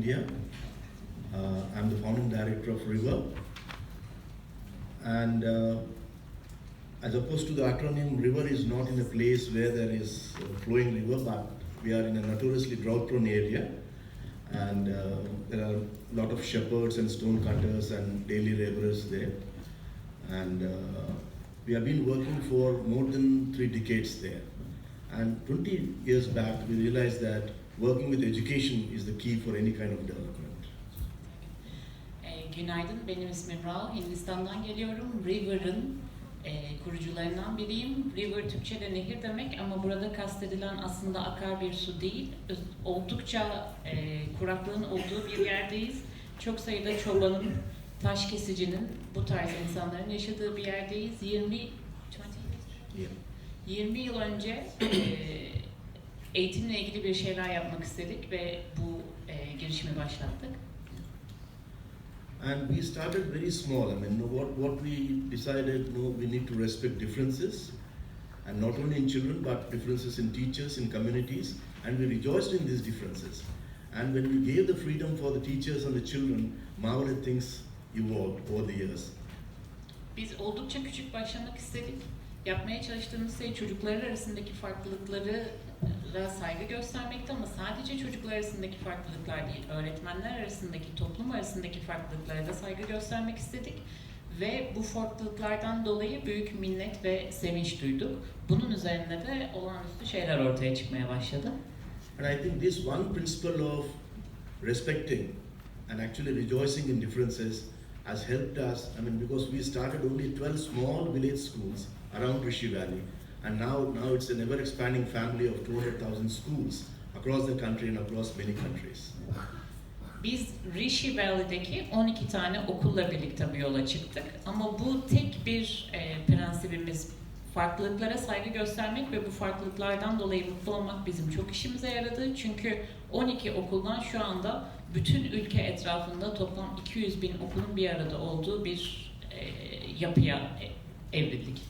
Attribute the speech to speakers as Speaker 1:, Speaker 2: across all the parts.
Speaker 1: India. Uh, I'm the founding director of River. And uh, as opposed to the acronym, River is not in a place where there is flowing river, but we are in a notoriously drought prone area. And uh, there are a lot of shepherds and stone cutters and daily laborers there. And uh, we have been working for more than three decades there. And 20 years back, we realized that working with education is the key for any kind of development.
Speaker 2: E, günaydın, benim ismim Rao. Hindistan'dan geliyorum. River'ın e, kurucularından biriyim. River Türkçe'de nehir demek ama burada kastedilen aslında akar bir su değil. Oldukça e, kuraklığın olduğu bir yerdeyiz. Çok sayıda çobanın, taş kesicinin, bu tarz insanların yaşadığı bir yerdeyiz. 20, 20
Speaker 1: Yeah.
Speaker 2: 20 yıl önce e, eğitimle ilgili bir şeyler yapmak istedik ve bu e, girişimi başlattık.
Speaker 1: And we started very small. I mean, what, what we decided, no, we need to respect differences, and not only in children, but differences in teachers, in communities, and we rejoiced in these differences. And when we gave the freedom for the teachers and the children, marvelous things evolved over the years.
Speaker 2: Biz oldukça küçük başlamak istedik. Yapmaya çalıştığımız şey çocuklar arasındaki farklılıkları saygı göstermekti ama sadece çocuklar arasındaki farklılıklar değil, öğretmenler arasındaki, toplum arasındaki farklılıklara da saygı göstermek istedik. Ve bu farklılıklardan dolayı büyük minnet ve sevinç duyduk. Bunun üzerine de olağanüstü şeyler ortaya çıkmaya başladı.
Speaker 1: And I think this one principle of respecting and actually rejoicing in differences has helped us. I mean, because we started only 12 small village schools around Rishi Valley, and now, now it's an ever expanding family of 200,000 schools across the country and across many countries.
Speaker 2: Biz Rishi Valley'deki 12 tane okulla birlikte bu yola çıktık. Ama bu tek bir e, prensibimiz farklılıklara saygı göstermek ve bu farklılıklardan dolayı mutlu olmak bizim çok işimize yaradı. Çünkü 12 okuldan şu anda bütün ülke etrafında toplam 200 bin okulun bir arada olduğu bir e, yapıya e, evrildik.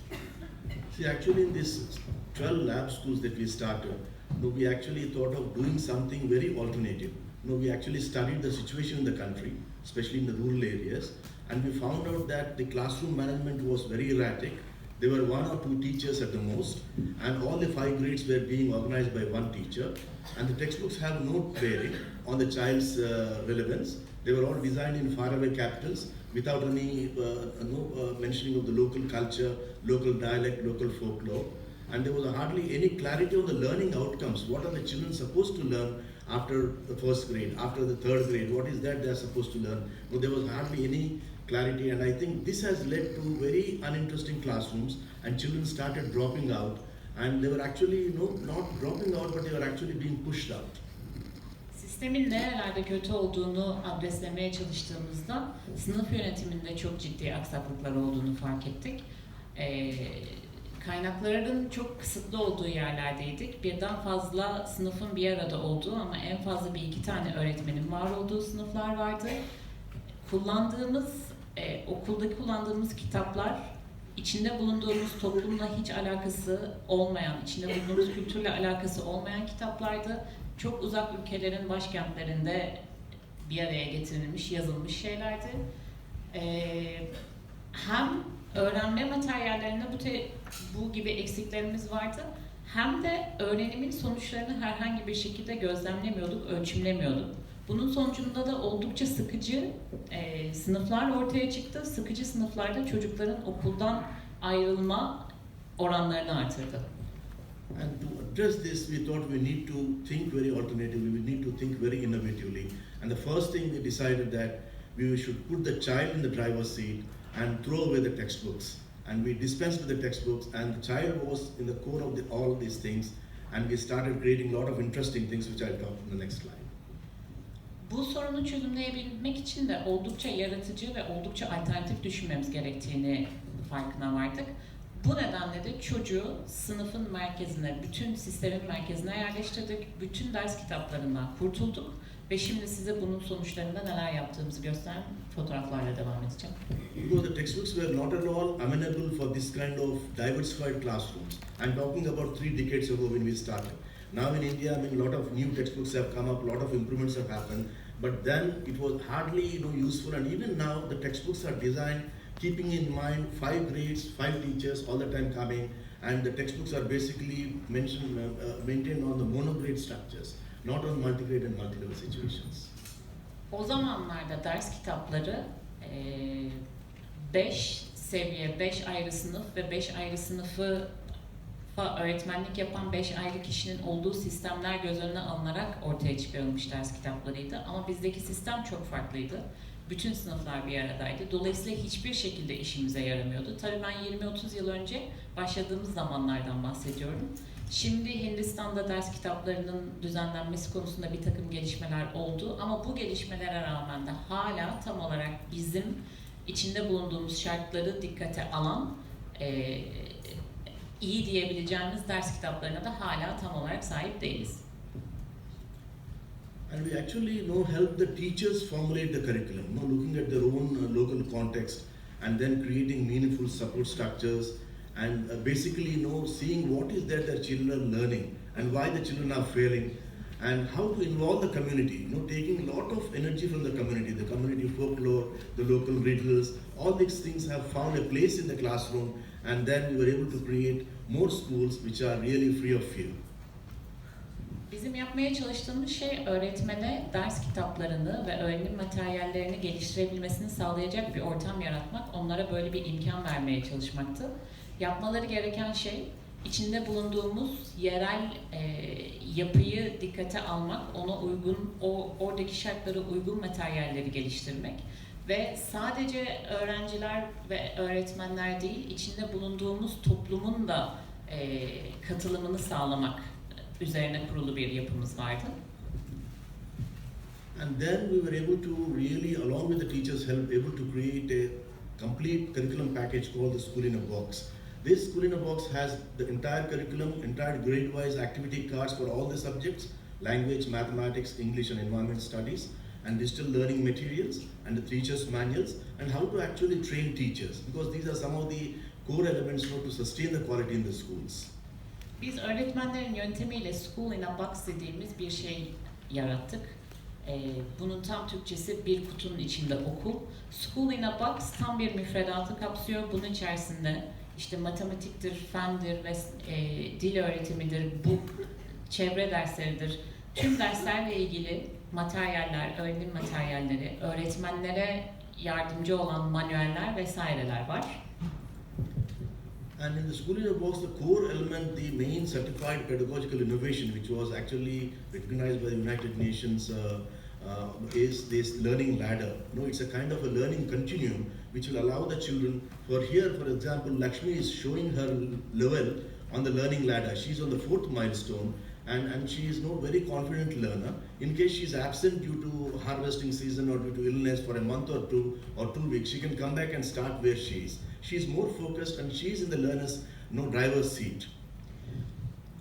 Speaker 1: See, actually, in this 12 lab schools that we started, we actually thought of doing something very alternative. No, we actually studied the situation in the country, especially in the rural areas, and we found out that the classroom management was very erratic. There were one or two teachers at the most, and all the five grades were being organized by one teacher. And the textbooks have no bearing on the child's uh, relevance. They were all designed in faraway capitals without any uh, no uh, mentioning of the local culture, local dialect, local folklore. And there was hardly any clarity on the learning outcomes. What are the children supposed to learn after the first grade, after the third grade? What is that they are supposed to learn? No, there was hardly any clarity, and I think this has led to very uninteresting classrooms, and children started dropping out. And they were actually, you know, not dropping out, but they were actually being pushed out.
Speaker 2: Sistemin nerelerde kötü olduğunu adreslemeye çalıştığımızda sınıf yönetiminde çok ciddi aksaklıklar olduğunu fark ettik. Ee, kaynakların çok kısıtlı olduğu yerlerdeydik. Birden fazla sınıfın bir arada olduğu ama en fazla bir iki tane öğretmenin var olduğu sınıflar vardı. Kullandığımız, e, okulda kullandığımız kitaplar içinde bulunduğumuz toplumla hiç alakası olmayan, içinde bulunduğumuz kültürle alakası olmayan kitaplardı. Çok uzak ülkelerin başkentlerinde bir araya getirilmiş, yazılmış şeylerdi. Ee, hem öğrenme materyallerinde bu, te- bu gibi eksiklerimiz vardı. Hem de öğrenimin sonuçlarını herhangi bir şekilde gözlemlemiyorduk, ölçümlemiyorduk. Bunun sonucunda da oldukça sıkıcı e, sınıflar ortaya çıktı. Sıkıcı sınıflarda çocukların okuldan ayrılma oranlarını artırdı.
Speaker 1: And to address this, we thought we need to think very alternatively, we need to think very innovatively. And the first thing we decided that we should put the child in the driver's seat and throw away the textbooks. And we dispensed with the textbooks, and the child was in the core of the, all these things. And we started creating a lot of interesting things, which I'll talk in the next slide.
Speaker 2: Bu sorunu çözümleyebilmek için de oldukça yaratıcı ve oldukça alternatif düşünmemiz gerektiğini farkına vardık. Bu nedenle de çocuğu sınıfın merkezine, bütün sistemin merkezine yerleştirdik. Bütün ders kitaplarından kurtulduk. Ve şimdi size bunun sonuçlarında neler yaptığımızı gösteren fotoğraflarla devam edeceğim.
Speaker 1: Because the textbooks were not at all amenable for this kind of diversified classrooms. I'm talking about three decades ago when we started. Now in India, I mean, a lot of new textbooks have come up, a lot of improvements have happened. But then it was hardly, you know, useful. And even now, the textbooks are designed keeping in mind five grades, five teachers all the time coming, and the textbooks are basically mentioned, uh, uh, maintained on the monograde structures, not on multigrade and multi-level situations.
Speaker 2: O zamanlarda ders kitapları 5 seviye, 5 ayrı sınıf ve 5 ayrı sınıfı öğretmenlik yapan 5 ayrı kişinin olduğu sistemler göz önüne alınarak ortaya çıkarılmış ders kitaplarıydı. Ama bizdeki sistem çok farklıydı. Bütün sınıflar bir aradaydı. Dolayısıyla hiçbir şekilde işimize yaramıyordu. Tabii ben 20-30 yıl önce başladığımız zamanlardan bahsediyorum. Şimdi Hindistan'da ders kitaplarının düzenlenmesi konusunda bir takım gelişmeler oldu ama bu gelişmelere rağmen de hala tam olarak bizim içinde bulunduğumuz şartları dikkate alan e, iyi diyebileceğimiz ders kitaplarına da hala tam olarak sahip değiliz.
Speaker 1: And we actually you know, help the teachers formulate the curriculum, you know, looking at their own uh, local context and then creating meaningful support structures and uh, basically you know, seeing what is that their children are learning and why the children are failing and how to involve the community, you know, taking a lot of energy from the community, the community folklore, the local riddles, all these things have found a place in the classroom and then we were able to create more schools which are really free of fear.
Speaker 2: Bizim yapmaya çalıştığımız şey öğretmene ders kitaplarını ve öğrenim materyallerini geliştirebilmesini sağlayacak bir ortam yaratmak, onlara böyle bir imkan vermeye çalışmaktı. Yapmaları gereken şey içinde bulunduğumuz yerel e, yapıyı dikkate almak, ona uygun, o oradaki şartlara uygun materyalleri geliştirmek ve sadece öğrenciler ve öğretmenler değil, içinde bulunduğumuz toplumun da e, katılımını sağlamak üzerine kurulu bir yapımız vardı.
Speaker 1: And then we were able to really, along with the teachers' help, able to create a complete curriculum package called the School in a Box. This School in a Box has the entire curriculum, entire grade-wise activity cards for all the subjects, language, mathematics, English and environment studies, and digital learning materials, and the teachers' manuals, and how to actually train teachers, because these are some of the core elements know, to sustain the quality in the schools.
Speaker 2: Biz öğretmenlerin yöntemiyle School in a Box dediğimiz bir şey yarattık. Ee, bunun tam Türkçesi bir kutunun içinde okul. School in a Box tam bir müfredatı kapsıyor. Bunun içerisinde işte matematiktir, fendir ve e, dil öğretimidir, bu çevre dersleridir. Tüm derslerle ilgili materyaller, öğrenim materyalleri, öğretmenlere yardımcı olan manueller vesaireler var.
Speaker 1: And in the School a Box, the core element, the main certified pedagogical innovation, which was actually recognized by the United Nations, uh, uh, is this learning ladder. No, it's a kind of a learning continuum which will allow the children. For here, for example, Lakshmi is showing her level on the learning ladder. She's on the fourth milestone, and, and she is no very confident learner. In case she's absent due to harvesting season or due to illness for a month or two or two weeks, she can come back and start where she is. She's more focused and she's in the learner's no driver's seat.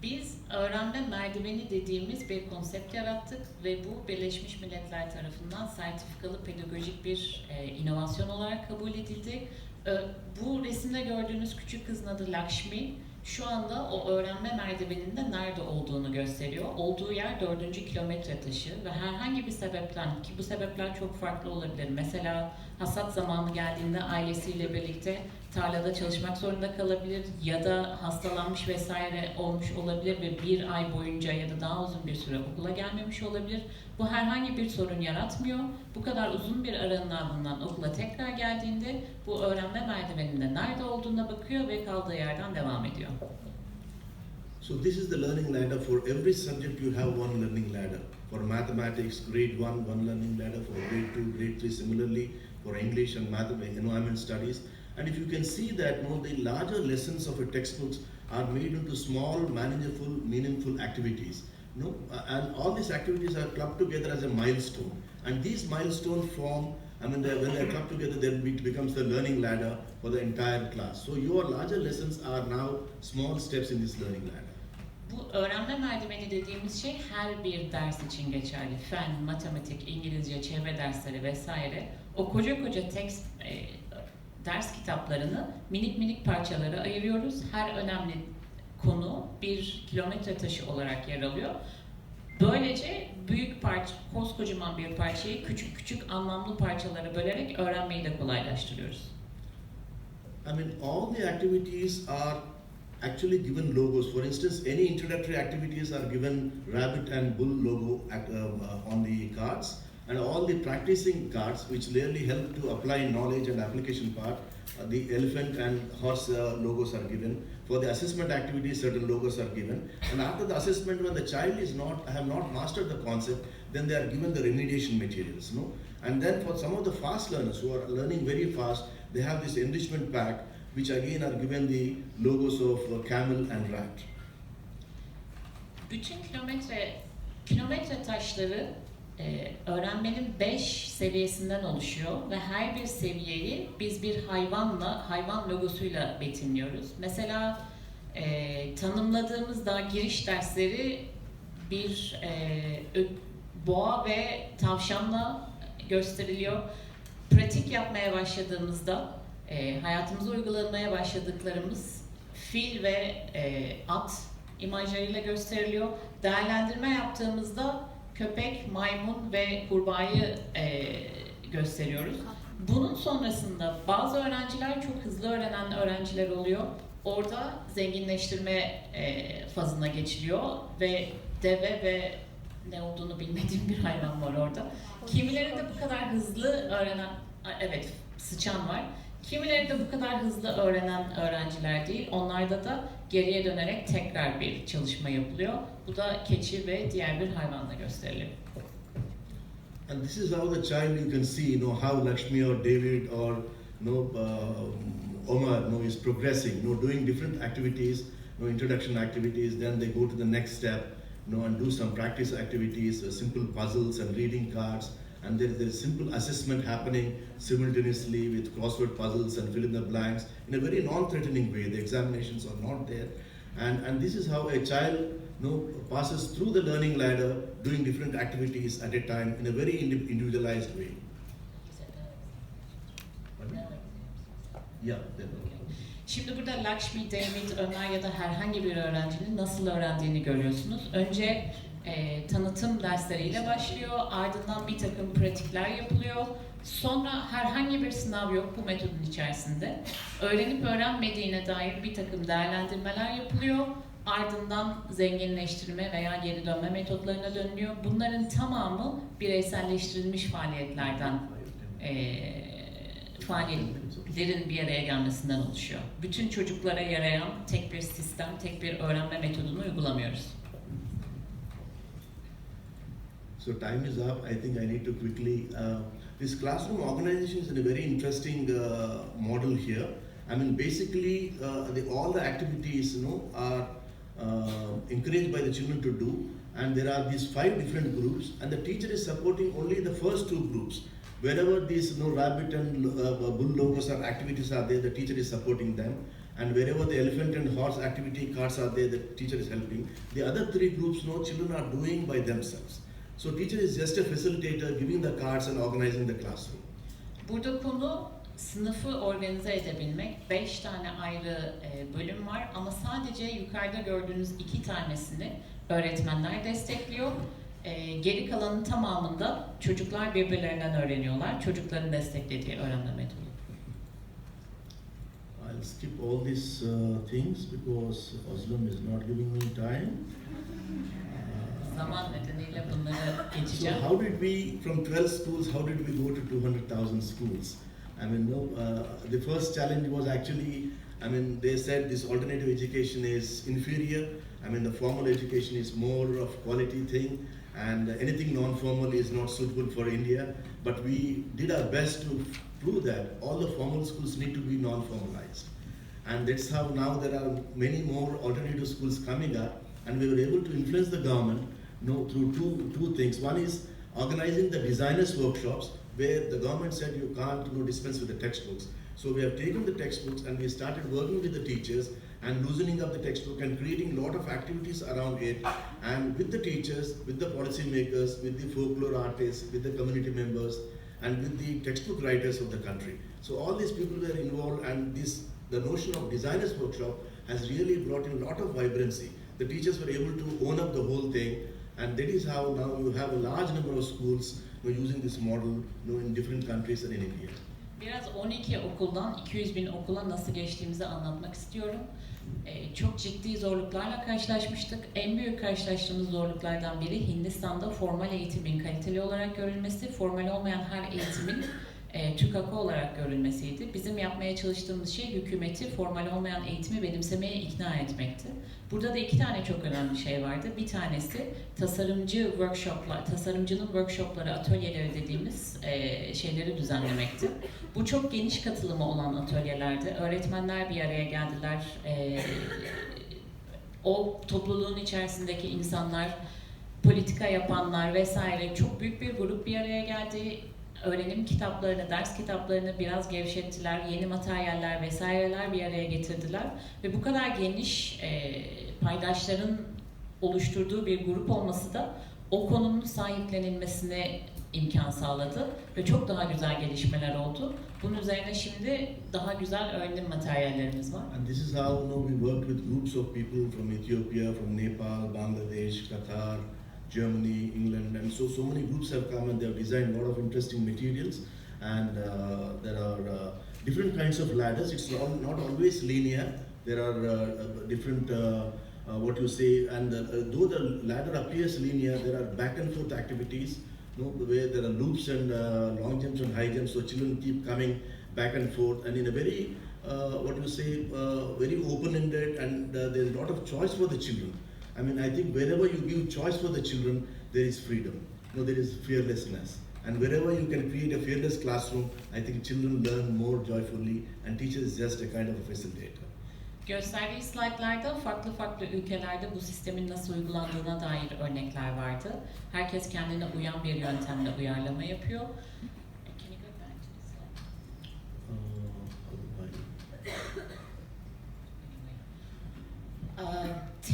Speaker 2: Biz öğrenme merdiveni dediğimiz bir konsept yarattık ve bu Birleşmiş Milletler tarafından sertifikalı pedagojik bir e, inovasyon olarak kabul edildi. E, bu resimde gördüğünüz küçük kızın adı Lakshmi. Şu anda o öğrenme merdiveninde nerede olduğunu gösteriyor. Olduğu yer dördüncü kilometre taşı ve herhangi bir sebepten ki bu sebepler çok farklı olabilir. Mesela hasat zamanı geldiğinde ailesiyle birlikte tarlada çalışmak zorunda kalabilir ya da hastalanmış vesaire olmuş olabilir ve bir ay boyunca ya da daha uzun bir süre okula gelmemiş olabilir. Bu herhangi bir sorun yaratmıyor. Bu kadar uzun bir aranın ardından okula tekrar geldiğinde bu öğrenme merdiveninde nerede olduğuna bakıyor ve kaldığı yerden devam ediyor.
Speaker 1: So this is the learning ladder. For every subject, you have one learning ladder. For mathematics, grade one, one learning ladder. For grade two, grade three, similarly. For English and math, environment studies. And if you can see that, no, the larger lessons of a textbooks are made into small, manageable, meaningful activities. No, uh, and all these activities are clubbed together as a milestone. And these milestones form, I mean, they- when they're clubbed together, then it becomes the learning ladder for the entire class. So your larger lessons are now small steps in this learning ladder.
Speaker 2: Bu öğrenme merdiveni dediğimiz şey her bir ders için geçerli. Fen, matematik, İngilizce, çevre dersleri vesaire. O koca koca tekst ders kitaplarını minik minik parçalara ayırıyoruz. Her önemli konu bir kilometre taşı olarak yer alıyor. Böylece büyük parça, koskocaman bir parçayı küçük küçük anlamlı parçalara bölerek öğrenmeyi de kolaylaştırıyoruz.
Speaker 1: I mean, all the activities are actually given logos. For instance, any introductory activities are given rabbit and bull logo at, uh, on the cards, and all the practicing cards, which really help to apply knowledge and application part, uh, the elephant and horse uh, logos are given. For the assessment activities, certain logos are given, and after the assessment, when the child is not have not mastered the concept, then they are given the remediation materials. No, and then for some of the fast learners who are learning very fast, they have this enrichment pack, which again are given the logos of uh, camel and rat.
Speaker 2: Bütün kilometre kilometre taşları e, öğrenmenin 5 seviyesinden oluşuyor ve her bir seviyeyi biz bir hayvanla, hayvan logosuyla betimliyoruz. Mesela e, tanımladığımızda giriş dersleri bir e, boğa ve tavşanla gösteriliyor. Pratik yapmaya başladığımızda e, hayatımıza uygulanmaya başladıklarımız fil ve e, at imajlarıyla gösteriliyor. Değerlendirme yaptığımızda köpek, maymun ve kurbağayı e, gösteriyoruz. Bunun sonrasında bazı öğrenciler çok hızlı öğrenen öğrenciler oluyor. Orada zenginleştirme e, fazına geçiliyor ve deve ve ne olduğunu bilmediğim bir hayvan var orada. Kimileri de bu kadar hızlı öğrenen, evet sıçan var. Kimileri de bu kadar hızlı öğrenen öğrenciler değil. Onlarda da geriye dönerek tekrar bir çalışma yapılıyor. Bu da keçi ve diğer bir hayvanla gösteriliyor.
Speaker 1: And this is how the child you can see, you know, how Lakshmi or David or you know, uh, Omar, you know, is progressing, you know, doing different activities, you know, introduction activities. Then they go to the next step, you know, and do some practice activities, uh, simple puzzles and reading cards. And there, is simple assessment happening simultaneously with crossword puzzles and fill in the blanks in a very non-threatening way. The examinations are not there, and and this is how a child you know, passes through the learning ladder, doing different activities at a time in a very indi- individualized way. Yeah.
Speaker 2: Şimdi burada Lakshmi, David, Ömer ya da herhangi bir öğrencinin nasıl öğrendiğini görüyorsunuz. Önce e, tanıtım dersleriyle başlıyor, ardından bir takım pratikler yapılıyor. Sonra herhangi bir sınav yok bu metodun içerisinde. Öğrenip öğrenmediğine dair bir takım değerlendirmeler yapılıyor. Ardından zenginleştirme veya geri dönme metotlarına dönülüyor. Bunların tamamı bireyselleştirilmiş faaliyetlerden e, faaliyetlerin bir araya gelmesinden oluşuyor. Bütün çocuklara yarayan tek bir sistem, tek bir öğrenme metodunu uygulamıyoruz.
Speaker 1: So time is up. I think I need to quickly. Uh, this classroom organization is a very interesting uh, model here. I mean, basically, uh, the, all the activities, you know, are encouraged by the children to do, and there are these five different groups, and the teacher is supporting only the first two groups. Wherever these, you know, rabbit and uh, bull logos or activities are there, the teacher is supporting them. And wherever the elephant and horse activity cards are there, the teacher is helping. The other three groups, no children are doing by themselves. So teacher is just a facilitator, giving the cards and organizing the classroom.
Speaker 2: Burada konu sınıfı organize edebilmek. Beş tane ayrı e, bölüm var ama sadece yukarıda gördüğünüz iki tanesini öğretmenler destekliyor. E, geri kalanın tamamında çocuklar birbirlerinden öğreniyorlar. Çocukların desteklediği öğrenme metodu.
Speaker 1: I'll skip all these uh, things because Oslam is not giving me time.
Speaker 2: Zaman nedeniyle bunları
Speaker 1: so
Speaker 2: geçeceğim.
Speaker 1: how did we, from 12 schools, how did we go to 200,000 schools? I mean, no, uh, the first challenge was actually, I mean, they said this alternative education is inferior. I mean, the formal education is more of quality thing, and anything non-formal is not suitable for India. But we did our best to prove that all the formal schools need to be non-formalized, and that's how now there are many more alternative schools coming up, and we were able to influence the government, you know, through two two things. One is organizing the designers workshops where the government said you can't you know, dispense with the textbooks. So we have taken the textbooks and we started working with the teachers and loosening up the textbook and creating a lot of activities around it and with the teachers, with the policymakers, with the folklore artists, with the community members and with the textbook writers of the country. So all these people were involved and this the notion of designers workshop has really brought in a lot of vibrancy. The teachers were able to own up the whole thing, and that is how now you have a large number of schools you know, using this model you know, in different countries and in India.
Speaker 2: Biraz 12 okuldan 200 bin okula nasıl geçtiğimizi anlatmak istiyorum. Ee, çok ciddi zorluklarla karşılaşmıştık. En büyük karşılaştığımız zorluklardan biri Hindistan'da formal eğitimin kaliteli olarak görülmesi, formal olmayan her eğitimin e, TÜKAK'ı olarak görülmesiydi. Bizim yapmaya çalıştığımız şey hükümeti formal olmayan eğitimi benimsemeye ikna etmekti. Burada da iki tane çok önemli şey vardı. Bir tanesi tasarımcı workshoplar, tasarımcının workshopları, atölyeleri dediğimiz e, şeyleri düzenlemekti. Bu çok geniş katılımı olan atölyelerdi. Öğretmenler bir araya geldiler. E, o topluluğun içerisindeki insanlar, politika yapanlar vesaire çok büyük bir grup bir araya geldi. Öğrenim kitaplarını, ders kitaplarını biraz gevşettiler, yeni materyaller vesaireler bir araya getirdiler ve bu kadar geniş e, paydaşların oluşturduğu bir grup olması da o konunun sahiplenilmesine imkan sağladı ve çok daha güzel gelişmeler oldu. Bunun üzerine şimdi daha güzel öğrenim materyallerimiz var.
Speaker 1: And this is how you know, we worked with groups of people from Ethiopia, from Nepal, Bangladesh, Qatar, Germany, England, and so so many groups have come and they have designed a lot of interesting materials. And uh, there are uh, different kinds of ladders. It's not, not always linear. There are uh, different. Uh, uh, what you say, and uh, though the ladder appears linear, there are back and forth activities, you know, where there are loops and long jumps and high jumps, so children keep coming back and forth, and in a very, what you say, very open-ended, and there's a lot of choice for the children. I mean, I think wherever you give choice for the children, there is freedom. You know, there is fearlessness. And wherever you can create a fearless classroom, I think children learn more joyfully, and teacher is just a kind of a facilitator.
Speaker 2: Gösterdiği slaytlarda farklı farklı ülkelerde bu sistemin nasıl uygulandığına dair örnekler vardı. Herkes kendine uyan bir yöntemle uyarlama yapıyor.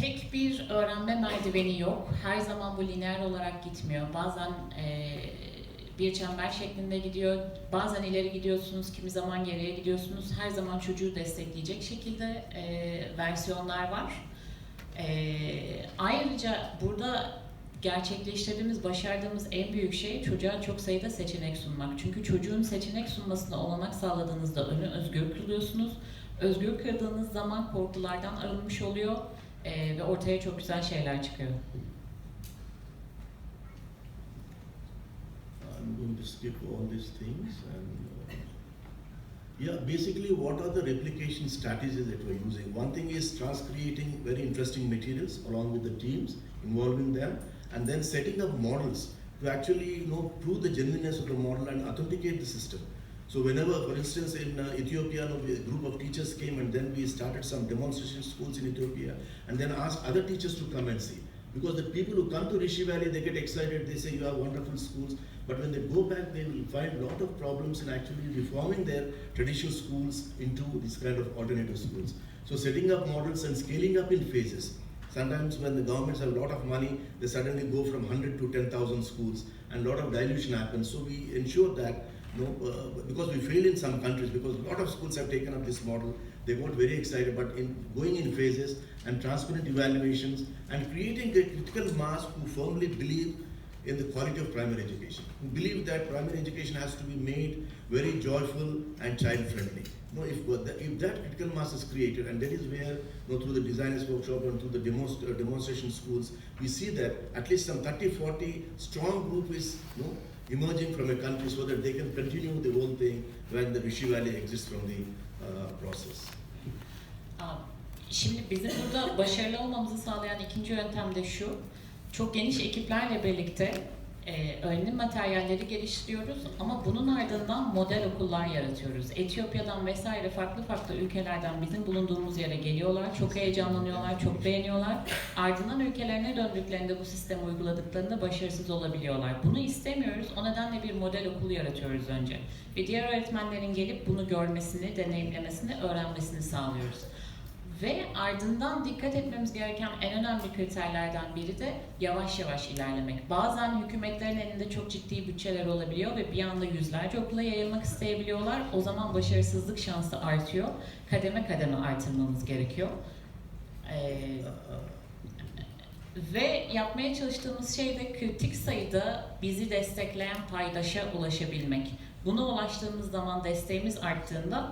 Speaker 2: Tek bir öğrenme merdiveni yok. Her zaman bu lineer olarak gitmiyor. Bazen e, bir çember şeklinde gidiyor. Bazen ileri gidiyorsunuz, kimi zaman geriye gidiyorsunuz. Her zaman çocuğu destekleyecek şekilde e, versiyonlar var. E, ayrıca burada gerçekleştirdiğimiz, başardığımız en büyük şey çocuğa çok sayıda seçenek sunmak. Çünkü çocuğun seçenek sunmasına olanak sağladığınızda önü özgür kılıyorsunuz. Özgür kırdığınız zaman korkulardan arınmış oluyor e, ve ortaya çok güzel şeyler çıkıyor.
Speaker 1: I'm going to skip all these things and uh, yeah, basically what are the replication strategies that we're using? One thing is trans creating very interesting materials along with the teams, involving them, and then setting up models to actually you know prove the genuineness of the model and authenticate the system. So whenever, for instance, in uh, Ethiopia, a group of teachers came and then we started some demonstration schools in Ethiopia, and then asked other teachers to come and see. Because the people who come to Rishi Valley, they get excited, they say you have wonderful schools, but when they go back, they will find a lot of problems in actually reforming their traditional schools into this kind of alternative schools. So setting up models and scaling up in phases. Sometimes when the governments have a lot of money, they suddenly go from 100 to 10,000 schools and a lot of dilution happens. So we ensure that, you uh, because we fail in some countries, because a lot of schools have taken up this model, they got very excited, but in going in phases and transparent evaluations and creating a critical mass who firmly believe in the quality of primary education, who believe that primary education has to be made very joyful and child friendly. No, if, if that critical mass is created, and that is where, you know, through the designers workshop and through the demonst- uh, demonstration schools, we see that at least some 30, 40 strong group is, you know, emerging from a country so that they can continue the whole thing when the Rishi Valley exists from the uh, process.
Speaker 2: Şimdi bizim burada başarılı olmamızı sağlayan ikinci yöntem de şu. Çok geniş ekiplerle birlikte e, öğrenim materyalleri geliştiriyoruz ama bunun ardından model okullar yaratıyoruz. Etiyopya'dan vesaire farklı farklı ülkelerden bizim bulunduğumuz yere geliyorlar. Çok heyecanlanıyorlar, çok beğeniyorlar. Ardından ülkelerine döndüklerinde bu sistemi uyguladıklarında başarısız olabiliyorlar. Bunu istemiyoruz. O nedenle bir model okulu yaratıyoruz önce. Ve diğer öğretmenlerin gelip bunu görmesini, deneyimlemesini, öğrenmesini sağlıyoruz. Ve ardından dikkat etmemiz gereken en önemli kriterlerden biri de yavaş yavaş ilerlemek. Bazen hükümetlerin elinde çok ciddi bütçeler olabiliyor ve bir anda yüzlerce okula yayılmak isteyebiliyorlar. O zaman başarısızlık şansı artıyor. Kademe kademe artırmamız gerekiyor. Ee, ve yapmaya çalıştığımız şey de kritik sayıda bizi destekleyen paydaşa ulaşabilmek. Buna ulaştığımız zaman desteğimiz arttığında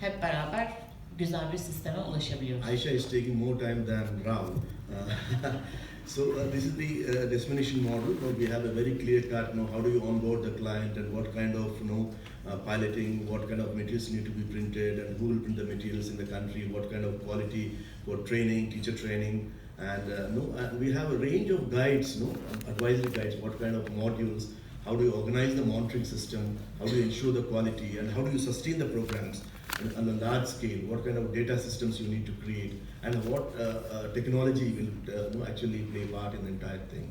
Speaker 2: hep beraber güzel bir sisteme ulaşabiliyoruz.
Speaker 1: Aisha is taking more time than Ram. Uh, so uh, this is the uh, destination model. Know, we have a very clear cut. You know, how do you onboard the client and what kind of you know uh, piloting, what kind of materials need to be printed, and who will print the materials in the country, what kind of quality for training, teacher training, and uh, no, and we have a range of guides, no, advisory guides, what kind of modules, how do you organize the monitoring system, how do you ensure the quality, and how do you sustain the programs on- a large scale, what kind of data systems you need to create, and what uh, uh, technology will uh, actually play part in the entire thing.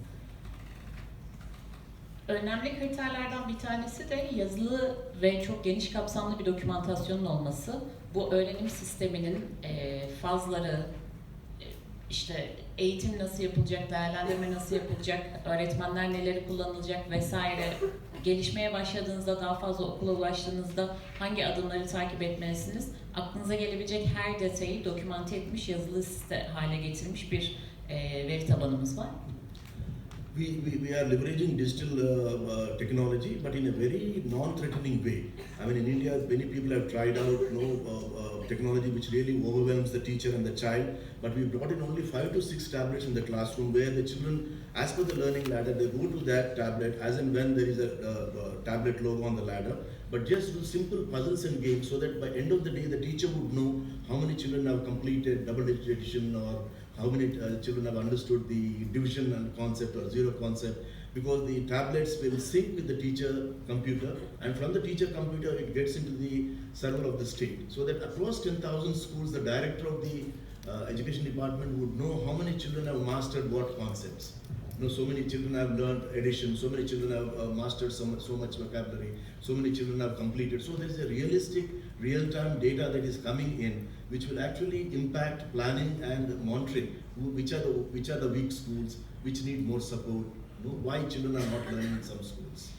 Speaker 2: Önemli kriterlerden bir tanesi de yazılı ve çok geniş kapsamlı bir dokümantasyonun olması. Bu öğrenim sisteminin e, fazları, e, işte eğitim nasıl yapılacak, değerlendirme nasıl yapılacak, öğretmenler neleri kullanılacak vesaire gelişmeye başladığınızda, daha fazla okula ulaştığınızda hangi adımları takip etmelisiniz? Aklınıza gelebilecek her detayı dokümante etmiş, yazılı site hale getirmiş bir e, veri tabanımız var.
Speaker 1: We, we, we are leveraging digital uh, uh, technology, but in a very non-threatening way. I mean, in India, many people have tried out you know, uh, uh, technology which really overwhelms the teacher and the child, but we brought in only five to six tablets in the classroom where the children, as per the learning ladder, they go to that tablet as and when there is a uh, uh, tablet logo on the ladder, but just do simple puzzles and games so that by end of the day, the teacher would know how many children have completed double-digit addition or how many uh, children have understood the division and concept or zero concept because the tablets will sync with the teacher computer and from the teacher computer it gets into the server of the state so that across 10,000 schools the director of the uh, education department would know how many children have mastered what concepts you know, so many children have learned addition, so many children have uh, mastered so much, so much vocabulary, so many children have completed. So there is a realistic, real-time data that is coming in, which will actually impact planning and monitoring. Which are the which are the weak schools, which need more support? Why children are not learning in some schools?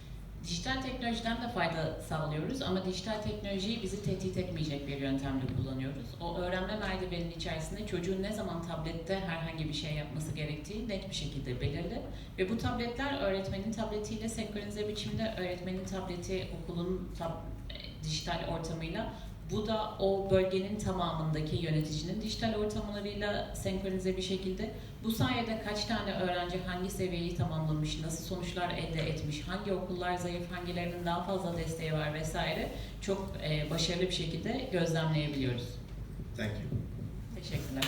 Speaker 2: Dijital teknolojiden de fayda sağlıyoruz ama dijital teknolojiyi bizi tehdit etmeyecek bir yöntemle kullanıyoruz. O öğrenme merdiveninin içerisinde çocuğun ne zaman tablette herhangi bir şey yapması gerektiği net bir şekilde belirli. Ve bu tabletler öğretmenin tabletiyle senkronize biçimde öğretmenin tableti okulun tab- e, dijital ortamıyla bu da o bölgenin tamamındaki yöneticinin dijital ortamlarıyla senkronize bir şekilde bu sayede kaç tane öğrenci hangi seviyeyi tamamlamış, nasıl sonuçlar elde etmiş, hangi okullar zayıf, hangilerinin daha fazla desteği var vesaire çok e, başarılı bir şekilde gözlemleyebiliyoruz.
Speaker 1: Thank you.
Speaker 2: Teşekkürler.